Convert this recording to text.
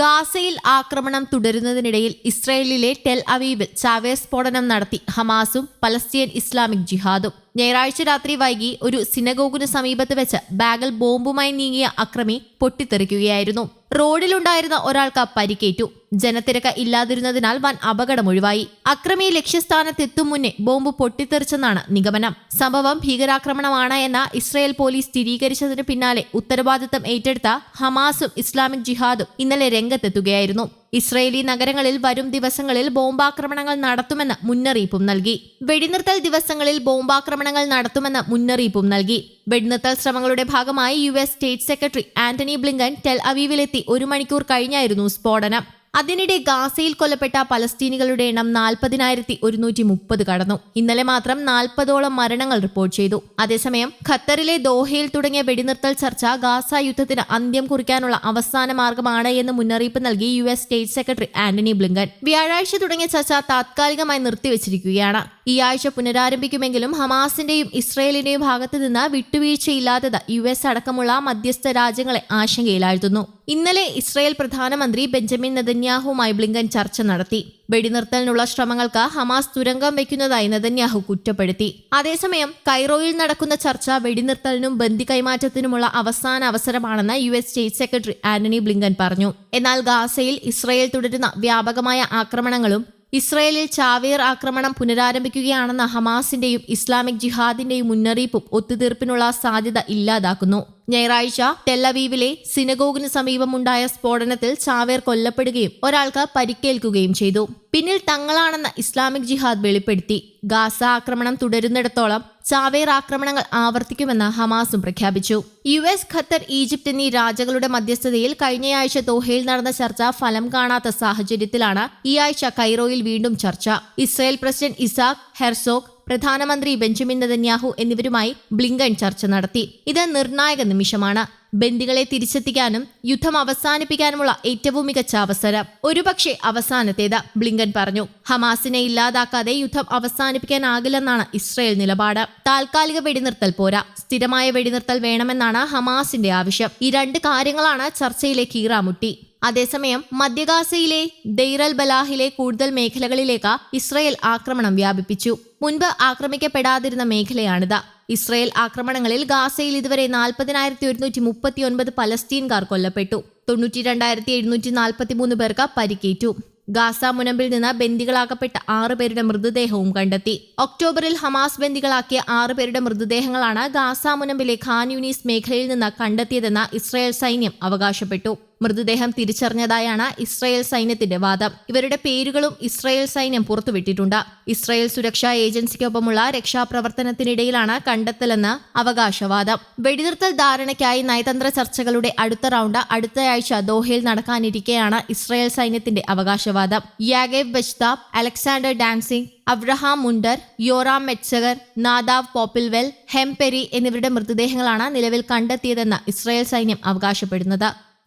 ഗാസയിൽ ആക്രമണം തുടരുന്നതിനിടയിൽ ഇസ്രയേലിലെ ടെൽ അവീവിൽ ചാവേർ സ്ഫോടനം നടത്തി ഹമാസും പലസ്തീൻ ഇസ്ലാമിക് ജിഹാദും. ഞായറാഴ്ച രാത്രി വൈകി ഒരു സിനഗോഗിന് സമീപത്ത് വെച്ച് ബാഗിൽ ബോംബുമായി നീങ്ങിയ അക്രമി പൊട്ടിത്തെറിക്കുകയായിരുന്നു. റോഡിലുണ്ടായിരുന്ന ഒരാൾക്ക് പരിക്കേറ്റു. ജനത്തിരക്ക് ഇല്ലാതിരുന്നതിനാൽ വൻ അപകടം ഒഴിവായി. അക്രമി ലക്ഷ്യസ്ഥാനത്തെത്തും മുന്നേ ബോംബ് പൊട്ടിത്തെറിച്ചെന്നാണ് നിഗമനം. സംഭവം ഭീകരാക്രമണമാണ് എന്ന ഇസ്രയേൽ പോലീസ് സ്ഥിരീകരിച്ചതിന് പിന്നാലെ ഉത്തരവാദിത്തം ഏറ്റെടുത്ത ഹമാസും ഇസ്ലാമിക് ജിഹാദും ഇന്നലെ രംഗത്തെത്തുകയായിരുന്നു. ഇസ്രയേലി നഗരങ്ങളിൽ വരും ദിവസങ്ങളിൽ ബോംബാക്രമണങ്ങൾ നടത്തുമെന്ന് മുന്നറിയിപ്പും നൽകി. വെടിനിർത്തൽ ദിവസങ്ങളിൽ ബോംബാക്രമണങ്ങൾ നടത്തുമെന്ന് മുന്നറിയിപ്പും നൽകി. വെടിനിർത്തൽ ശ്രമങ്ങളുടെ ഭാഗമായി U S state secretary Antony Blinken tell അവീവിലെത്തി ഒരു മണിക്കൂർ കഴിഞ്ഞായിരുന്നു സ്ഫോടനം. അതിനിടെ ഗാസയിൽ കൊല്ലപ്പെട്ട പലസ്തീനികളുടെ എണ്ണം നാൽപ്പതിനായിരത്തി ഒരുന്നൂറ്റി മുപ്പത് കടന്നു. ഇന്നലെ മാത്രം നാൽപ്പതോളം മരണങ്ങൾ റിപ്പോർട്ട് ചെയ്തു. അതേസമയം ഖത്തറിലെ ദോഹയിൽ തുടങ്ങിയ വെടിനിർത്തൽ ചർച്ച ഗാസ യുദ്ധത്തിന് അന്ത്യം കുറിക്കാനുള്ള അവസാന മാർഗമാണ് എന്ന് മുന്നറിയിപ്പ് നൽകി U S state secretary Antony Blinken. വ്യാഴാഴ്ച തുടങ്ങിയ ചർച്ച താത്കാലികമായി നിർത്തിവച്ചിരിക്കുകയാണ്. ഈ ആഴ്ച പുനരാരംഭിക്കുമെങ്കിലും ഹമാസിന്റെയും ഇസ്രയേലിന്റെയും ഭാഗത്തു നിന്ന് വിട്ടുവീഴ്ചയില്ലാത്തത് യു എസ് അടക്കമുള്ള മധ്യസ്ഥ രാജ്യങ്ങളെ ആശങ്കയിലാഴ്ത്തുന്നു. ഇന്നലെ ഇസ്രയേൽ പ്രധാനമന്ത്രി ബെഞ്ചമിൻ നദന്യാഹുവുമായി ബ്ലിങ്കൻ ചർച്ച നടത്തി. വെടിനിർത്തലിനുള്ള ശ്രമങ്ങൾക്ക് ഹമാസ് തുരങ്കം വയ്ക്കുന്നതായി നദന്യാഹു കുറ്റപ്പെടുത്തി. അതേസമയം കൈറോയിൽ നടക്കുന്ന ചർച്ച വെടിനിർത്തലിനും ബന്ദി കൈമാറ്റത്തിനുമുള്ള അവസാന അവസരമാണെന്ന് U S state secretary Antony Blinken പറഞ്ഞു. എന്നാൽ ഗാസയിൽ ഇസ്രയേൽ തുടരുന്ന വ്യാപകമായ ആക്രമണങ്ങളും ഇസ്രയേലിൽ ചാവേർ ആക്രമണം പുനരാരംഭിക്കുകയാണെന്ന ഹമാസിന്റെയും ഇസ്ലാമിക് ജിഹാദിന്റെയും മുന്നറിയിപ്പും ഒത്തുതീർപ്പിനുള്ള സാധ്യത ഇല്ലാതാക്കുന്നു. ഞായറാഴ്ച ടെല്ലവീവിലെ സിനഗോഗിന് സമീപമുണ്ടായ സ്ഫോടനത്തിൽ ചാവേർ കൊല്ലപ്പെടുകയും ഒരാൾക്ക് പരിക്കേൽക്കുകയും ചെയ്തു. പിന്നിൽ തങ്ങളാണെന്ന ഇസ്ലാമിക് ജിഹാദ് വെളിപ്പെടുത്തി. ഗാസ ആക്രമണം തുടരുന്നിടത്തോളം ചാവേർ ആക്രമണങ്ങൾ ആവർത്തിക്കുമെന്ന് ഹമാസും പ്രഖ്യാപിച്ചു. യു എസ് ഖത്തർ ഈജിപ്ത് എന്നീ രാജ്യങ്ങളുടെ മധ്യസ്ഥതയിൽ കഴിഞ്ഞയാഴ്ച ദോഹയിൽ നടന്ന ചർച്ച ഫലം കാണാത്ത സാഹചര്യത്തിലാണ് ഈ ആഴ്ച കൈറോയിൽ വീണ്ടും ചർച്ച. ഇസ്രായേൽ പ്രസിഡന്റ് ഇസാഖ് ഹെർസോഗ് പ്രധാനമന്ത്രി ബെഞ്ചമിൻ നെതന്യാഹു എന്നിവരുമായി ബ്ലിങ്കൺ ചർച്ച നടത്തി. ഇത് നിർണായക നിമിഷമാണ്. ബന്ദികളെ തിരിച്ചെത്തിക്കാനും യുദ്ധം അവസാനിപ്പിക്കാനുമുള്ള ഏറ്റവും മികച്ച അവസരം. ഒരുപക്ഷെ അവസാനത്തേത് ബ്ലിങ്കൻ പറഞ്ഞു. ഹമാസിനെ ഇല്ലാതാക്കാതെ യുദ്ധം അവസാനിപ്പിക്കാനാകില്ലെന്നാണ് ഇസ്രയേൽ നിലപാട്. താൽക്കാലിക വെടിനിർത്തൽ പോരാ. സ്ഥിരമായ വെടിനിർത്തൽ വേണമെന്നാണ് ഹമാസിന്റെ ആവശ്യം. ഈ രണ്ട് കാര്യങ്ങളാണ് ചർച്ചയിലെ കീറാമുട്ടി അതേസമയം മധ്യഗാസയിലെ ദൈറൽ ബലാഹിലെ കൂടുതൽ മേഖലകളിലേക്ക് ഇസ്രയേൽ ആക്രമണം വ്യാപിപ്പിച്ചു. മുൻപ് ആക്രമിക്കപ്പെടാതിരുന്ന മേഖലയാണിത്. ഇസ്രയേൽ ആക്രമണങ്ങളിൽ ഗാസയിൽ ഇതുവരെ നാൽപ്പതിനായിരത്തി ഒരുന്നൂറ്റി മുപ്പത്തി ഒൻപത് പലസ്തീൻകാർ കൊല്ലപ്പെട്ടു. തൊണ്ണൂറ്റി രണ്ടായിരത്തി എഴുന്നൂറ്റി നാൽപ്പത്തി മൂന്ന് പേർക്ക് പരിക്കേറ്റു. ഗാസ മുനമ്പിൽ നിന്ന് ബന്ദികളാക്കപ്പെട്ട ആറ് പേരുടെ മൃതദേഹവും കണ്ടെത്തി. ഒക്ടോബറിൽ ഹമാസ് ബന്ദികളാക്കിയ ആറ് പേരുടെ മൃതദേഹങ്ങളാണ് ഗാസ മുനമ്പിലെ ഖാൻ യൂനീസ് മേഖലയിൽ നിന്ന് കണ്ടെത്തിയതെന്ന് ഇസ്രായേൽ സൈന്യം അവകാശപ്പെട്ടു. മൃതദേഹം തിരിച്ചറിഞ്ഞതായാണ് ഇസ്രായേൽ സൈന്യത്തിന്റെ വാദം. ഇവരുടെ പേരുകളും ഇസ്രായേൽ സൈന്യം പുറത്തുവിട്ടിട്ടുണ്ട്. ഇസ്രായേൽ സുരക്ഷാ ഏജൻസിക്കൊപ്പമുള്ള രക്ഷാപ്രവർത്തനത്തിനിടയിലാണ് കണ്ടെത്തലെന്ന് അവകാശവാദം. വെടിനിർത്തൽ ധാരണയ്ക്കായി നയതന്ത്ര ചർച്ചകളുടെ അടുത്ത റൗണ്ട് അടുത്തയാഴ്ച ദോഹയിൽ നടക്കാനിരിക്കെയാണ് ഇസ്രായേൽ സൈന്യത്തിന്റെ അവകാശവാദം. Yagev Buchshtab Alexander Dancyg Avraham Munder Yoram Metzger Nadav Popplewell Chaim Peri എന്നിവരുടെ മൃതദേഹങ്ങളാണ് നിലവിൽ കണ്ടെത്തിയതെന്ന് ഇസ്രായേൽ സൈന്യം അവകാശപ്പെടുന്നത്.